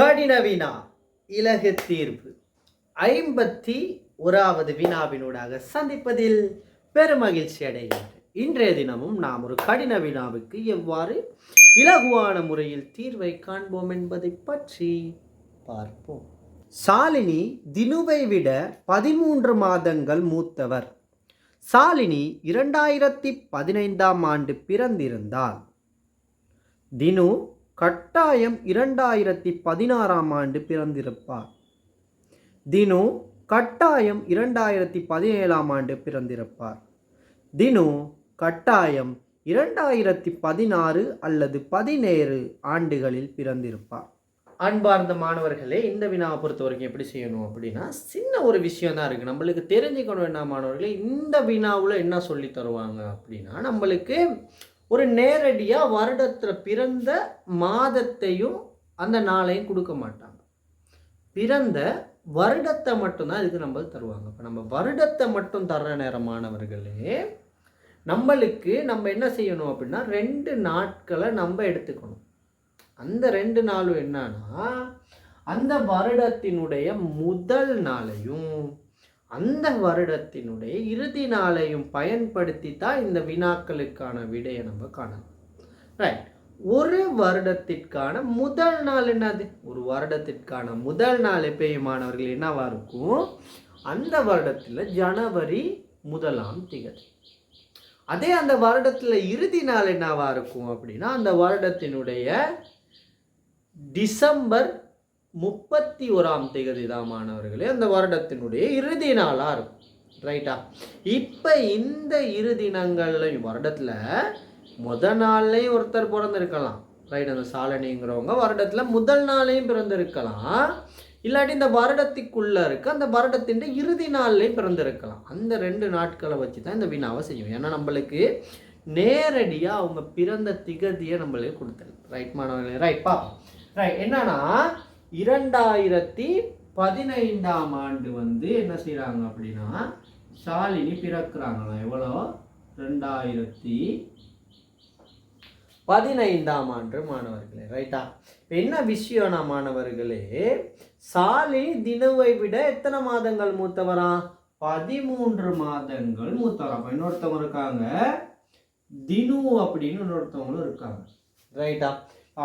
கடின வினா இலகு தீர்வு ஐம்பத்தி ஓராவது வினாவினூடாக சந்திப்பதில் பெருமகிழ்ச்சி அடைகின்றேன் இன்றைய தினமும் நாம் ஒரு கடின வினாவுக்கு எவ்வாறு இலகுவான முறையில் தீர்வை காண்போம் என்பதை பற்றி பார்ப்போம். சாலினி தினுவை விட பதிமூன்று மாதங்கள் மூத்தவர். சாலினி இரண்டாயிரத்தி பதினைந்தாம் ஆண்டு பிறந்திருந்தார் தினு கட்டாயம் இரண்டாயிரத்தி பதினாறாம் ஆண்டு பிறந்திருப்பார். தினு கட்டாயம் இரண்டாயிரத்தி பதினேழாம் ஆண்டு பிறந்திருப்பார். தினு கட்டாயம் இரண்டாயிரத்தி பதினாறு அல்லது பதினேழு ஆண்டுகளில் பிறந்திருப்பார். அன்பார்ந்த மாணவர்களே இந்த வினாவை பொறுத்த வரைக்கும் எப்படி செய்யணும் அப்படின்னா சின்ன ஒரு விஷயம் தான் இருக்குது நம்மளுக்கு தெரிஞ்சுக்கணும் என்ன மாணவர்களே இந்த வினாவில் என்ன சொல்லி தருவாங்க அப்படின்னா நம்மளுக்கு ஒரு நேரடியாக வருடத்தில் பிறந்த மாதத்தையும் அந்த நாளையும் கொடுக்க மாட்டாங்க. பிறந்த வருடத்தை மட்டும்தான் இதுக்கு நம்ம தருவாங்க. இப்போ நம்ம வருடத்தை மட்டும் தர்ற நேரமானவர்களே நம்மளுக்கு நம்ம என்ன செய்யணும் அப்படின்னா ரெண்டு நாட்களை நம்ம எடுத்துக்கணும். அந்த ரெண்டு நாளும் என்னன்னா அந்த வருடத்தினுடைய முதல் நாளையும் அந்த வருடத்தினுடைய இறுதி நாளையும் பயன்படுத்தி தான் இந்த வினாக்களுக்கான விடையை நம்ம காணலாம். ரைட் ஒரு வருடத்திற்கான முதல் நாள் என்னது? ஒரு வருடத்திற்கான முதல் நாள் எப்பயும் மாணவர்கள் என்னவா இருக்கும்? அந்த வருடத்தில் ஜனவரி முதலாம் திகதி. அதே அந்த வருடத்தில் இறுதி நாள் என்னவா இருக்கும் அப்படின்னா அந்த வருடத்தினுடைய டிசம்பர் முப்பத்தி ஓராம் தேதி தான் மாணவர்களே அந்த வருடத்தினுடைய இறுதி நாளாக இருக்கும். ரைட்டா இப்போ இந்த இரு தினங்கள்லையும் வருடத்தில் முத நாள்லேயும் ஒருத்தர் பிறந்திருக்கலாம். ரைட் அந்த சாலனிங்கிறவங்க வருடத்தில் முதல் நாளையும் பிறந்திருக்கலாம். இல்லாட்டி இந்த வருடத்துக்குள்ளே இருக்க அந்த வருடத்தின் இறுதி நாள்லேயும் பிறந்திருக்கலாம். அந்த ரெண்டு நாட்களை வச்சு தான் இந்த வினாவை செய்யும் ஏன்னா நம்மளுக்கு நேரடியாக அவங்க பிறந்த திகதியை நம்மளுக்கு கொடுத்துரு ரைட் மாணவர்களே? ரைட்ப்பா ரைட் என்னன்னா இரண்டாயிரத்தி பதினைந்தாம் ஆண்டு வந்து என்ன செய்கிறாங்க அப்படின்னா ஷாலினி பிறக்கிறாங்களாம். எவ்வளோ? ரெண்டாயிரத்தி பதினைந்தாம் ஆண்டு மாணவர்களே ரைட்டா இப்போ என்ன விஷயம்னா மாணவர்களே சாலினி தினவை விட எத்தனை மாதங்கள் மூத்தவரா? பதிமூன்று மாதங்கள் மூத்தவரா. அப்போ இன்னொருத்தவங்க இருக்காங்க. தினு அப்படின்னு இன்னொருத்தவங்களும் இருக்காங்க. ரைட்டா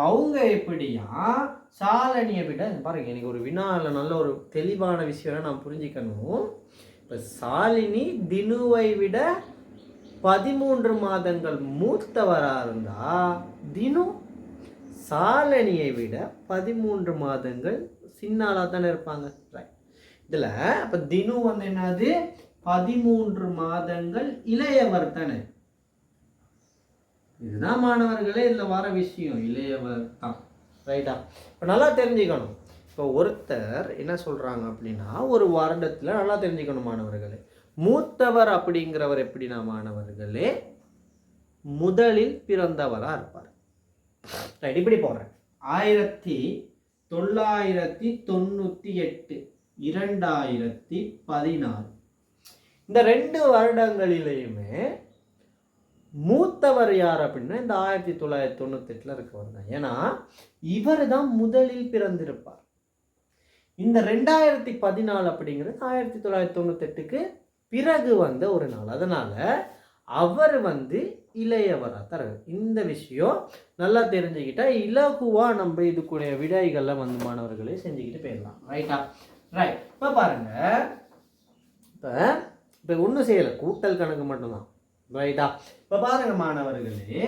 அவங்க எப்படியா சாலனியை விட பாருங்க எனக்கு ஒரு வினாவில் நல்ல ஒரு தெளிவான விஷயம் நான் புரிஞ்சுக்கணும். இப்போ சாலினி தினுவை விட பதிமூன்று மாதங்கள் மூத்தவராக இருந்தா தினு சாலனியை விட பதிமூன்று மாதங்கள் சின்னாளாக தானே இருப்பாங்க. ரைட் இதில் அப்போ தினு வந்து என்னது? பதிமூன்று மாதங்கள் இளையவர் தானே. இதுதான் மாணவர்களே இதில் வர விஷயம் இளையவர் தான். ரைட்டா இப்போ நல்லா தெரிஞ்சுக்கணும். இப்போ ஒருத்தர் என்ன சொல்கிறாங்க அப்படின்னா ஒரு வருடத்தில் நல்லா தெரிஞ்சுக்கணும் மாணவர்களே. மூத்தவர் அப்படிங்கிறவர் எப்படின்னா மாணவர்களே முதலில் பிறந்தவராக இருப்பார். ரைட் இப்படி போகிறேன் ஆயிரத்தி தொள்ளாயிரத்தி தொண்ணூற்றி எட்டு இரண்டாயிரத்தி பதினாறு. இந்த ரெண்டு வருடங்களிலேயுமே மூத்தவர் யார் அப்படின்னா இந்த ஆயிரத்தி தொள்ளாயிரத்தி தொண்ணூத்தெட்டில் இருக்கவர் தான். ஏன்னா இவர் தான் முதலில் பிறந்திருப்பார். இந்த ரெண்டாயிரத்தி பதினாலு அப்படிங்கிறது ஆயிரத்தி தொள்ளாயிரத்தி தொண்ணூத்தெட்டுக்கு பிறகு வந்த ஒரு நாள். அதனால் அவர் வந்து இளையவராக தர இந்த விஷயம் நல்லா தெரிஞ்சுக்கிட்டால் இலகுவாக நம்ம இதுக்குடைய விடைகளில் வந்து மாணவர்களே செஞ்சுக்கிட்டு போயிடலாம். ரைட்டா ரைட் இப்போ பாருங்கள் இப்போ இப்போ ஒன்றும் செய்யலை. கூட்டல் கணக்கு மட்டும்தான். ரைட்டா இப்போ பாருங்க மாணவர்களே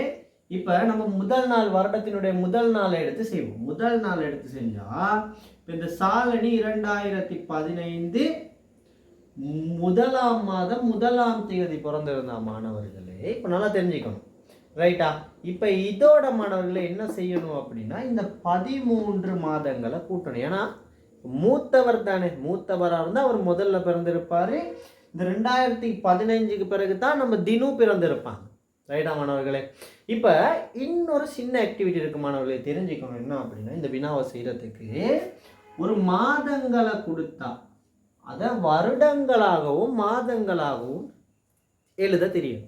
இப்போ நம்ம முதல் நாள் வருடத்தினுடைய முதல் நாளை எடுத்து செய்வோம். முதல் நாள் எடுத்து செஞ்சா இப்போ இந்த சாலனி இரண்டாயிரத்தி பதினைந்து முதலாம் மாதம் முதலாம் தேதி பிறந்திருந்தா மாணவர்களே இப்போ நல்லா தெரிஞ்சுக்கணும். ரைட்டா இப்போ இதோட மாணவர்களை என்ன செய்யணும் அப்படின்னா இந்த பதிமூன்று மாதங்களை கூட்டணும். ஏன்னா மூத்தவர் தானே. மூத்தவராக இருந்தால் அவர் முதல்ல பிறந்திருப்பார். இந்த ரெண்டாயிரத்தி பதினைஞ்சுக்கு பிறகு தான் நம்ம தினம் பிறந்திருப்பாங்க. ரைட்டா மாணவர்களே? இப்போ இன்னொரு சின்ன ஆக்டிவிட்டி இருக்கு மாணவர்களே. தெரிஞ்சுக்கணும் என்ன அப்படின்னா இந்த வினாவை செய்கிறதுக்கு ஒரு மாதங்களை கொடுத்தா அதை வருடங்களாகவும் மாதங்களாகவும் எழுத தெரியும்.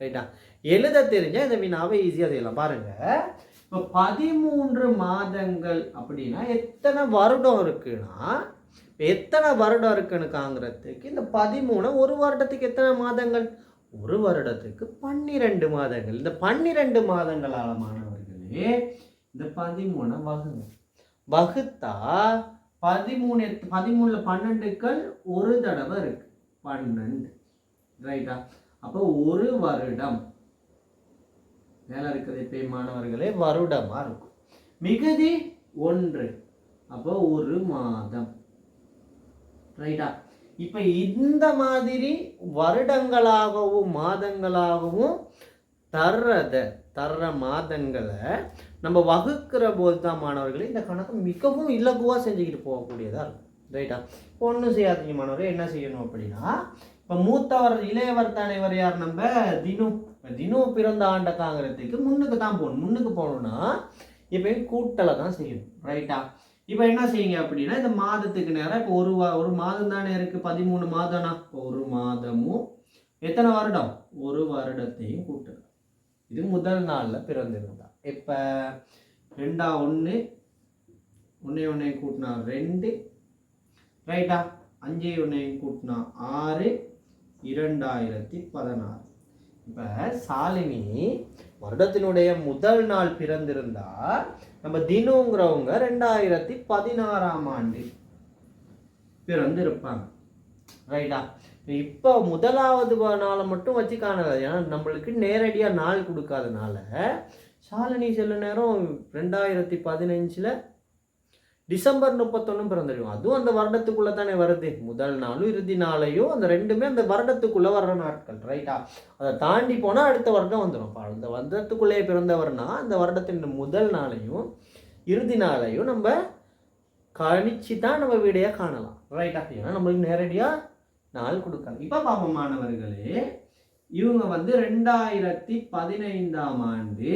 ரைட்டா எழுத தெரிஞ்சால் இந்த வினாவை ஈஸியாக செய்யலாம். பாருங்கள் இப்போ பதிமூன்று மாதங்கள் அப்படின்னா எத்தனை வருடம் இருக்குன்னா இப்போ எத்தனை வருடம் இருக்குன்னு காங்கிறதுக்கு இந்த பதிமூணு ஒரு வருடத்துக்கு எத்தனை மாதங்கள்? ஒரு வருடத்துக்கு பன்னிரெண்டு மாதங்கள். இந்த பன்னிரெண்டு மாதங்களால மாணவர்களே இந்த பதிமூணை வகுங்க. வகுத்தா பதிமூணு பதிமூணுல பன்னெண்டுக்கள் ஒரு தடவை இருக்கு. பன்னெண்டு. ரைட்டா அப்போ ஒரு வருடம். வேலை இருக்கிறது இப்போ மாணவர்களே வருடமா இருக்கும். மிகுதி ஒன்று. அப்போ ஒரு மாதம். ரைட்டா இப்போ இந்த மாதிரி வருடங்களாகவும் மாதங்களாகவும் தர்றத தர்ற மாதங்களை நம்ம வகுக்கிற போது தான் மாணவர்களே இந்த கணக்கு மிகவும் இலகுவாக செஞ்சுக்கிட்டு போகக்கூடியதாக இருக்கும். ரைட்டா ஒன்றும் செய்யாதீங்க மாணவர்கள் என்ன செய்யணும் அப்படின்னா இப்போ மூத்தவர் இளையவர் தலைவர் யார் நம்ம? தினு. தினு பிறந்த ஆண்ட காங்கிறதுக்கு முன்னுக்கு தான் போகணும். முன்னுக்கு போகணும்னா இப்போ கூட்டலை தான் செய்யணும். ரைட்டா இப்போ என்ன செய்யுங்க அப்படின்னா இந்த மாதத்துக்கு நேரம் இப்போ ஒரு வா- ஒரு மாதம் தானே இருக்கு பதிமூணு மாதம்னா? ஒரு மாதமும் எத்தனை வருடம்? ஒரு வருடத்தையும் கூட்டணும் இது முதல் நாளில் பிறந்திருந்தா. இப்போ ரெண்டா ஒன்று ஒன்றே ஒன்றையும் கூட்டினா ரெண்டு ரைட்டா அஞ்சே ஒன்றையும் கூட்டினா ஆறு இரண்டாயிரத்தி பதினாறு. இப்போ சாலினி வருடத்தினுடைய முதல் நாள் பிறந்திருந்தா நம்ம தினுங்கிறவங்க ரெண்டாயிரத்தி பதினாறாம் ஆண்டு பிறந்து இருப்பாங்க ரைட்டா? இப்போ முதலாவது நாளை மட்டும் வச்சு காணல ஏன்னா நம்மளுக்கு நேரடியாக நாள் கொடுக்காதனால ஷாலினி சில நேரம் ரெண்டாயிரத்தி பதினஞ்சில் டிசம்பர் முப்பத்தொன்னு பிறந்திருக்கும் அதுவும் அந்த வருடத்துக்குள்ளே தானே வருது. முதல் நாளும் இறுதி நாளையும் அந்த ரெண்டுமே அந்த வருடத்துக்குள்ளே வர்ற நாட்கள் ரைட்டா அதை தாண்டி போனால் அடுத்த வருடம் வந்துடும் அப்ப அந்த வருடத்துக்குள்ளே பிறந்தவர்னா அந்த வருடத்தின் முதல் நாளையும் இறுதி நாளையும் நம்ம கணிச்சு தான் நம்ம வீடையாக காணலாம். ரைட்டா ஏன்னா நம்மளுக்கு நேரடியாக நாள் கொடுக்காது இப்போ பாப்போம் மாணவர்களே இவங்க வந்து ரெண்டாயிரத்தி பதினைந்தாம் ஆண்டு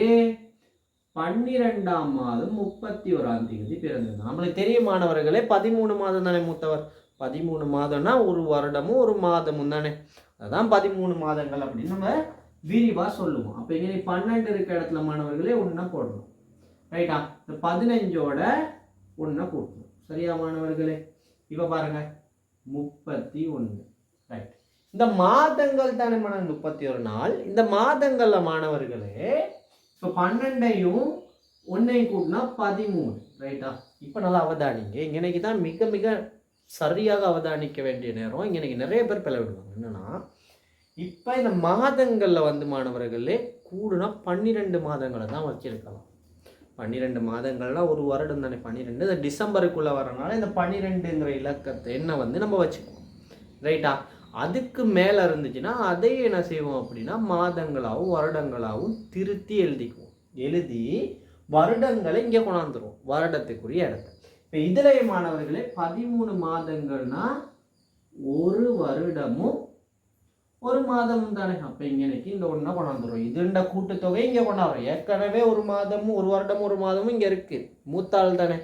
பன்னிரெண்டாம் மாதம் முப்பத்தி ஓராம் தேதி பிறந்தது. நம்மளுக்கு தெரியும் மாணவர்களே பதிமூணு மாதம் தானே மூத்தவர்? பதிமூணு மாதம்னா ஒரு வருடமும் ஒரு மாதமும் தானே. அதுதான் பதிமூணு மாதங்கள் அப்படின்னு நம்ம விரிவாக சொல்லுவோம். அப்போ இங்கே பன்னெண்டு இருக்க இடத்துல மாணவர்களே ஒன்றா போடணும். ரைட்டா இந்த பதினஞ்சோட ஒன்றா கூட்டணும் சரியா மாணவர்களே? இப்போ பாருங்க. முப்பத்தி ஒன்று ரைட் இந்த மாதங்கள் தானே மாணவர் முப்பத்தி ஒரு நாள். இந்த மாதங்களில் மாணவர்களே ஸோ பன்னெண்டையும் ஒன்றையும் கூட்டினா பதிமூணு ரைட்டா இப்போ நல்லா அவதானிங்க. இன்னைக்கு தான் மிக மிக சரியாக அவதானிக்க வேண்டிய நேரம். இன்னைக்கு நிறைய பேர் பிளவிடுவாங்க. என்னென்னா இப்போ இந்த மாதங்களில் வந்து மாணவர்களே கூடுனா பன்னிரெண்டு மாதங்களை தான் வச்சுருக்கலாம். பன்னிரெண்டு மாதங்கள்னா ஒரு வருடம் தானே. பன்னிரெண்டு இந்த டிசம்பருக்குள்ளே வரனால இந்த பன்னிரெண்டுங்கிற இலக்கத்தை என்ன வந்து நம்ம வச்சுக்குவோம் ரைட்டா அதுக்கு மேலே இருந்துச்சுன்னா அதை என்ன செய்வோம் அப்படின்னா மாதங்களாகவும் வருடங்களாகவும் திருத்தி எழுதிக்குவோம். எழுதி வருடங்களை இங்கே கொண்டாந்துருவோம். வருடத்துக்குரிய இடத்த. இப்போ இதிலே மாணவர்களே பதிமூணு மாதங்கள்னா ஒரு வருடமும் ஒரு மாதமும் தானே. அப்போ இங்கனைக்கு இந்த ஒன்றா கொண்டாந்துடும் இதுண்ட கூட்டுத்தொகை இங்கே கொண்டாடுறோம் ஏற்கனவே ஒரு மாதமும் ஒரு வருடமும் ஒரு மாதமும் இங்கே இருக்குது மூத்தாள் தானே.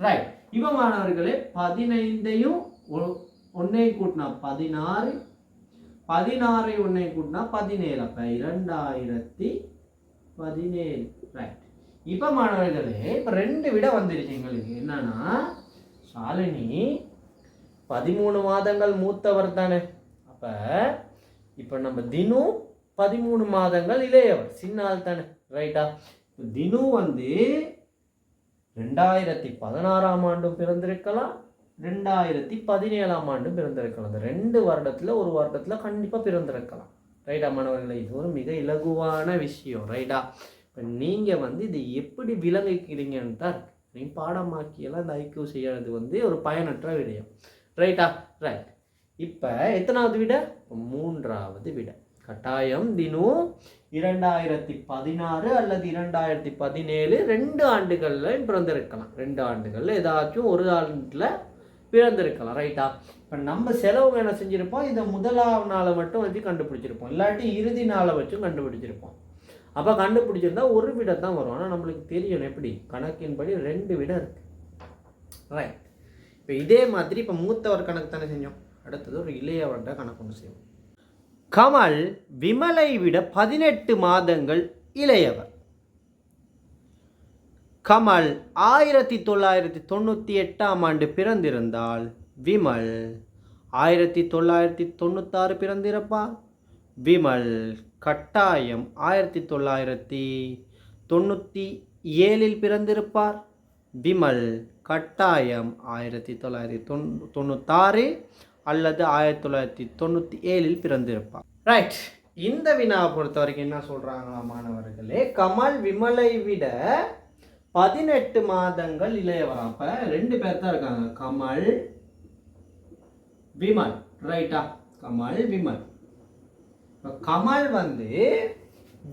ரைட் இப்போ மாணவர்களே பதினைந்தையும் ஒன்றை கூட்டினா பதினாறு. பதினாறை ஒன்றை கூட்டினா பதினேழு. அப்போ இரண்டாயிரத்தி பதினேழு. ரைட் இப்போ மாணவர்களே இப்போ ரெண்டு விட வந்துருச்சு எங்களுக்கு. என்னன்னா ஷாலினி பதிமூணு மாதங்கள் மூத்தவர் தானே. அப்போ இப்போ நம்ம தினு பதிமூணு மாதங்கள் இளையவர். சின்ன ஆள் தானே ரைட்டா இப்ப தினு வந்து ரெண்டாயிரத்தி பதினாறாம் ஆண்டும் பிறந்திருக்கலாம். ரெண்டாயிரத்தி பதினேழாம் ஆண்டும் பிறந்திருக்கலாம். இந்த ரெண்டு வருடத்தில் ஒரு வருடத்தில் கண்டிப்பாக பிறந்திருக்கலாம். ரைட்டா மாணவர்களே? இது ஒரு மிக இலகுவான விஷயம். ரைட்டா? இப்போ நீங்கள் வந்து இதை எப்படி விளங்கிக்கிறீங்கன்னு தான் இருக்கு. நீங்கள் பாடமாக்கியெல்லாம் இந்த ஐக்கியம் செய்யறது வந்து ஒரு பயனற்ற விடயம். ரைட்டா? ரைட். இப்போ எத்தனாவது விட? மூன்றாவது விட. கட்டாயம் தினம் இரண்டாயிரத்தி பதினாறு அல்லது இரண்டாயிரத்தி பதினேழு ரெண்டு ஆண்டுகளில் பிறந்திருக்கலாம். ரெண்டு ஆண்டுகளில் ஏதாச்சும் ஒரு ஆண்டில் பிறந்திருக்கலாம் ரைட்டா இப்போ நம்ம செலவு என்ன செஞ்சுருப்போம்? இதை முதலாவது நாளை மட்டும் வச்சு கண்டுபிடிச்சிருப்போம். இல்லாட்டி இறுதி நாளை வச்சும் கண்டுபிடிச்சிருப்போம். அப்போ கண்டுபிடிச்சிருந்தா ஒரு விடம் தான் வரும். ஆனால் நம்மளுக்கு தெரியணும் எப்படி? கணக்கின்படி ரெண்டு விடம் இருக்குது ரைட் இப்போ இதே மாதிரி இப்போ மூத்தவர் கணக்கு தானே செஞ்சோம். அடுத்தது ஒரு இளையவர்கிட்ட கணக்கு ஒன்று செய்வோம். கமல் விமலை விட பதினெட்டு மாதங்கள் இளையவர். கமல் ஆயிரத்தி தொள்ளாயிரத்தி தொண்ணூற்றி எட்டாம் ஆண்டு பிறந்திருந்தால் விமல் ஆயிரத்தி தொள்ளாயிரத்தி தொண்ணூத்தாறு பிறந்திருப்பார். விமல் கட்டாயம் ஆயிரத்தி தொள்ளாயிரத்தி தொண்ணூற்றி ஏழில் பிறந்திருப்பார். விமல் கட்டாயம் ஆயிரத்தி தொள்ளாயிரத்தி தொண் தொண்ணூத்தாறு அல்லது ஆயிரத்தி தொள்ளாயிரத்தி தொண்ணூற்றி ஏழில் பிறந்திருப்பார். ரைட் இந்த வினாவை பொறுத்த வரைக்கும் என்ன சொல்கிறாங்களா மாணவர்களே? கமல் விமலை விட பதினெட்டு மாதங்கள் இளையவரா அப்போ ரெண்டு பேர் தான் இருக்காங்க. கமல் விமல். ரைட்டா கமல் விமல். கமல் வந்து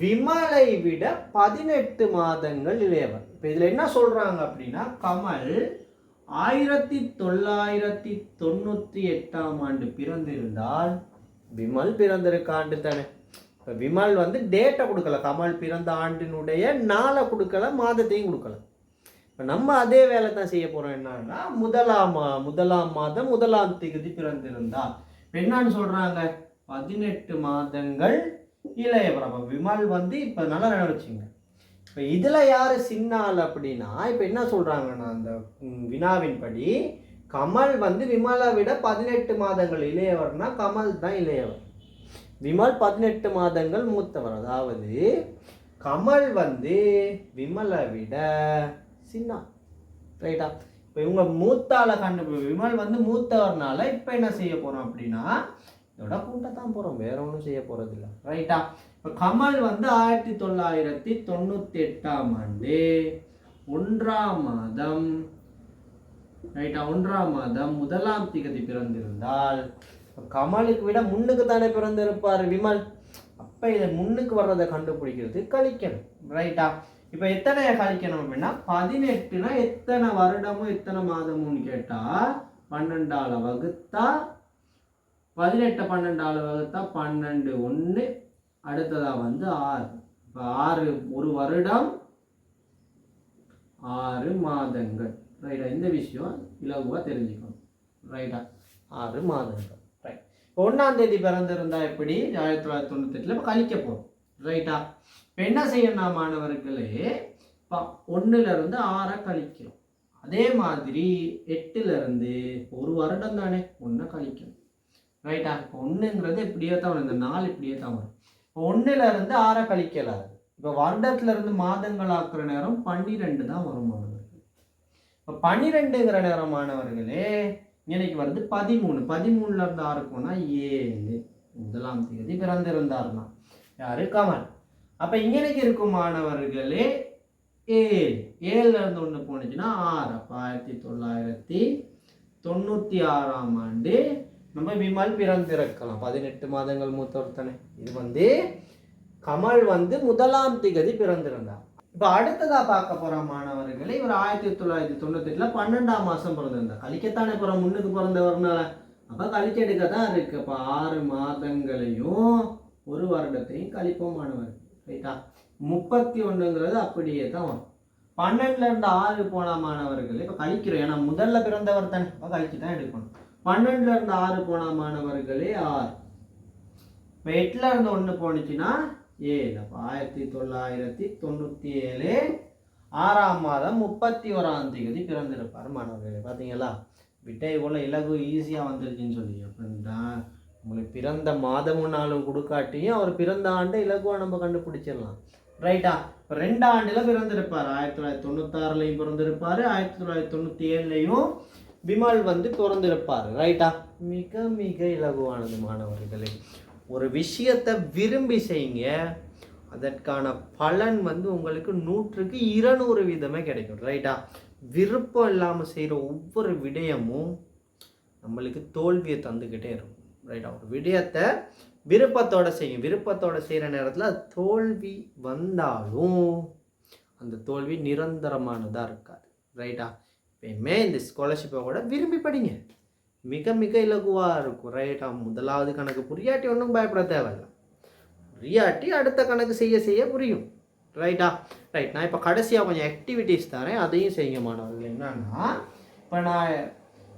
விமலை விட பதினெட்டு மாதங்கள் இளையவர் இப்போ இதில் என்ன சொல்கிறாங்க அப்படின்னா கமல் ஆயிரத்தி தொள்ளாயிரத்தி தொண்ணூற்றி எட்டாம் ஆண்டு பிறந்திருந்தால் விமல் பிறந்திருக்க ஆண்டு தானே. இப்போ விமல் வந்து டேட்டை கொடுக்கல. கமல் பிறந்த ஆண்டினுடைய நாளை கொடுக்கல மாதத்தையும் கொடுக்கல. இப்போ நம்ம அதே வேலை தான் செய்ய போகிறோம் என்னன்னா முதலாம் மா- முதலாம் மாதம் முதலாம் திகதி பிறந்திருந்தால் என்னன்னு சொல்கிறாங்க பதினெட்டு மாதங்கள் இளைய பிரபம் விமல் வந்து இப்போ நல்லா நினைச்சிங்க இப்போ இதில் யார் சின்ன ஆள் அப்படின்னா இப்போ என்ன சொல்கிறாங்கன்னா அந்த வினாவின்படி கமல் வந்து விமலை விட பதினெட்டு மாதங்கள் இளையவர்னா கமல் தான் இளையவர். விமல் பதினெட்டு மாதங்கள் மூத்தவர். அதாவது கமல் வந்து விமலை விட சின்ன. ரைட்டா இப்போ இவங்க மூத்தால கண்டு விமல் வந்து மூத்தவர்னால இப்போ என்ன செய்ய போகிறோம் அப்படின்னா இதோட கூட்டத்தான் போகிறோம் வேற ஒன்றும் செய்ய போகிறதில்ல ரைட்டா இப்போ கமல் வந்து ஆயிரத்தி தொள்ளாயிரத்தி தொண்ணூற்றி எட்டாம் ஆண்டு ஒன்றாம் மாதம் ரைட்டா ஒன்றாம் மாதம் முதலாம் திகதி பிறந்திருந்தால் கமலுக்கு விட முன்னுக்கு தானே பிறந்திருப்பார் விமல். அப்போ இதை முன்னுக்கு வர்றதை கண்டுபிடிக்கிறது கழிக்கணும் ரைட்டா இப்போ எத்தனை கழிக்கணும் அப்படின்னா பதினெட்டுனா எத்தனை வருடமும் எத்தனை மாதமும்னு கேட்டால் பன்னெண்டால வகுத்தா பதினெட்டு பன்னெண்டால வகுத்தா பன்னெண்டு ஒன்று அடுத்ததாக வந்து ஆறு. இப்போ ஆறு ஒரு வருடம் ஆறு மாதங்கள். ரைட்டா இந்த விஷயம் இலகுவாக தெரிஞ்சுக்கணும். ரைட்டா ஆறு மாதங்கள். இப்போ ஒன்றாம் தேதி பிறந்திருந்தா எப்படி? ஆயிரத்தி தொள்ளாயிரத்தி தொண்ணூத்தெட்டில் இப்போ கழிக்க போகிறோம் ரைட்டா இப்போ என்ன செய்யணும் மாணவர்களே? இப்போ ஒன்றுலேருந்து ஆறை கழிக்கிறோம். அதே மாதிரி எட்டுலேருந்து ஒரு வருடம் தானே ஒன்றை கழிக்கணும். ரைட்டா இப்போ ஒன்றுங்கிறது இப்படியே தான் வரும். இந்த நாள் இப்படியே தான் வரும். இப்போ ஒன்றுலேருந்து ஆறை கழிக்கலாது. இப்போ வருடத்துலேருந்து மாதங்கள் ஆக்குற நேரம் பன்னிரெண்டு தான் வரும் மாணவர்கள். இப்போ பன்னிரெண்டுங்கிற நேரம் மாணவர்களே இன்னைக்கு வந்து பதிமூணு. பதிமூணுல இருந்து ஆறுக்கும்னா ஏழு. முதலாம் தேதி பிறந்திருந்தார்னா யாரு? கமல். அப்ப இங்கனைக்கு இருக்கும் மாணவர்களே ஏழு. ஏழுல இருந்து ஒன்று போனுச்சுன்னா ஆறு. அப்போ ஆயிரத்தி தொள்ளாயிரத்தி தொண்ணூற்றி ஆறாம் ஆண்டு நம்ம விமல் பிறந்திருக்கலாம். பதினெட்டு மாதங்கள் மூத்தவர் இது வந்து கமல் வந்து முதலாம் திகதி பிறந்திருந்தார். இப்போ அடுத்ததாக பார்க்க போகிற மாணவர்களே இவர் ஆயிரத்தி தொள்ளாயிரத்தி தொண்ணூத்தெட்டில் பன்னெண்டாம் மாதம் பிறந்திருந்தார். கழிக்கத்தானே போறோம் முன்னுக்கு பிறந்தவர்னால அப்போ கழிக்க எடுக்க தான் இருக்கு. இப்போ ஆறு மாதங்களையும் ஒரு வருடத்தையும் கழிப்போம் மாணவர். ரைட்டா முப்பத்தி ஒன்றுங்கிறது அப்படியே தான் வரும். பன்னெண்டுல இருந்து ஆறு போன மாணவர்கள் இப்போ கழிக்கிறோம். ஏன்னா முதல்ல பிறந்தவர் தானே. அப்போ கழிச்சு தான் எடுக்கணும். பன்னெண்டுல இருந்து ஆறு போன மாணவர்களே ஆறு. இப்போ எட்டுல இருந்து ஒன்று போனுச்சுன்னா ஏழு. அப்போ ஆயிரத்தி தொள்ளாயிரத்தி தொண்ணூற்றி ஏழு ஆறாம் மாதம் முப்பத்தி ஓராம் தேதி பிறந்திருப்பார் மாணவர்களே பார்த்தீங்களா விட்டை இவ்வளோ இலகு ஈஸியாக வந்திருக்குன்னு சொல்லி அப்படின்னா உங்களுக்கு பிறந்த மாதமும் நாளும் கொடுக்காட்டியும் அவர் பிறந்த ஆண்டு இலகுவாக நம்ம கண்டுபிடிச்சிடலாம். ரைட்டா? இப்போ ரெண்டு ஆண்டில் பிறந்திருப்பார். ஆயிரத்தி தொள்ளாயிரத்தி தொண்ணூத்தாறுலையும் பிறந்திருப்பார். ஆயிரத்தி தொள்ளாயிரத்தி தொண்ணூற்றி ஏழுலையும் விமல் வந்து பிறந்திருப்பார். ரைட்டா? மிக மிக இலகுவானது மாணவர்களே. ஒரு விஷயத்தை விரும்பி செய்யுங்க. அதற்கான பலன் வந்து உங்களுக்கு நூற்றுக்கு இருநூறு வீதமே கிடைக்கும் ரைட்டா விருப்பம் இல்லாமல் செய்கிற ஒவ்வொரு விடயமும் நம்மளுக்கு தோல்வியை தந்துக்கிட்டே இருக்கும் ரைட்டா ஒரு விடயத்தை விருப்பத்தோடு செய்யும் விருப்பத்தோடு செய்கிற நேரத்தில் தோல்வி வந்தாலும் அந்த தோல்வி நிரந்தரமானதாக இருக்காது ரைட்டா எப்பயுமே இந்த ஸ்காலர்ஷிப்பை கூட விரும்பி படிங்க. மிக மிக இலகுவாக இருக்கும். ரைட்டா முதலாவது கணக்கு புரியாட்டி ஒன்றும் பயப்பட தேவையில்ல. புரியாட்டி அடுத்த கணக்கு செய்ய செய்ய புரியும். ரைட்டா ரைட் நான் இப்போ கடைசியாக கொஞ்சம் ஆக்டிவிட்டீஸ் தரேன். அதையும் செய்யுங்க மாணவர்கள். என்னன்னா இப்போ நான்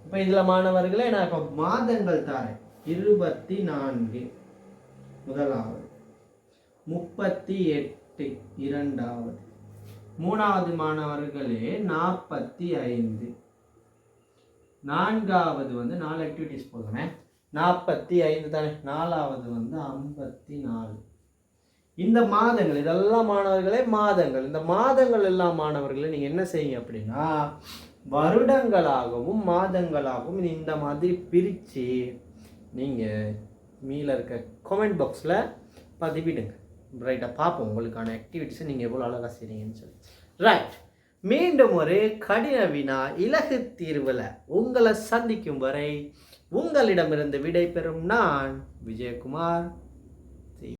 இப்போ இதில் மாணவர்களே நான் இப்போ மாதங்கள் தரேன். இருபத்தி நான்கு முதலாவது முப்பத்தி எட்டு இரண்டாவது மூணாவது மாணவர்களே நாற்பத்தி ஐந்து நான்காவது வந்து நாலு ஆக்டிவிட்டிஸ் போதுமே நாற்பத்தி ஐந்து தானே? நாலாவது வந்து ஐம்பத்தி நாலு. இந்த மாதங்கள் இதெல்லாம் மாணவர்களே மாதங்கள். இந்த மாதங்கள் எல்லாம் மாணவர்களே நீங்கள் என்ன செய்யுங்க அப்படின்னா வருடங்களாகவும் மாதங்களாகவும் இந்த மாதிரி பிரித்து நீங்கள் மீல இருக்க கமெண்ட் பாக்ஸில் பதிவிடுங்க. ரைட்டாக பார்ப்போம் உங்களுக்கான ஆக்டிவிட்டிஸை நீங்கள் எவ்வளோ அழகாக செய்றீங்கன்னு சொல்லி. ரைட் மீண்டும் ஒரு கடின வினா இலகு தீர்வில் உங்களை சந்திக்கும் வரை உங்களிடமிருந்து விடை பெறும் நான் விஜயகுமார்.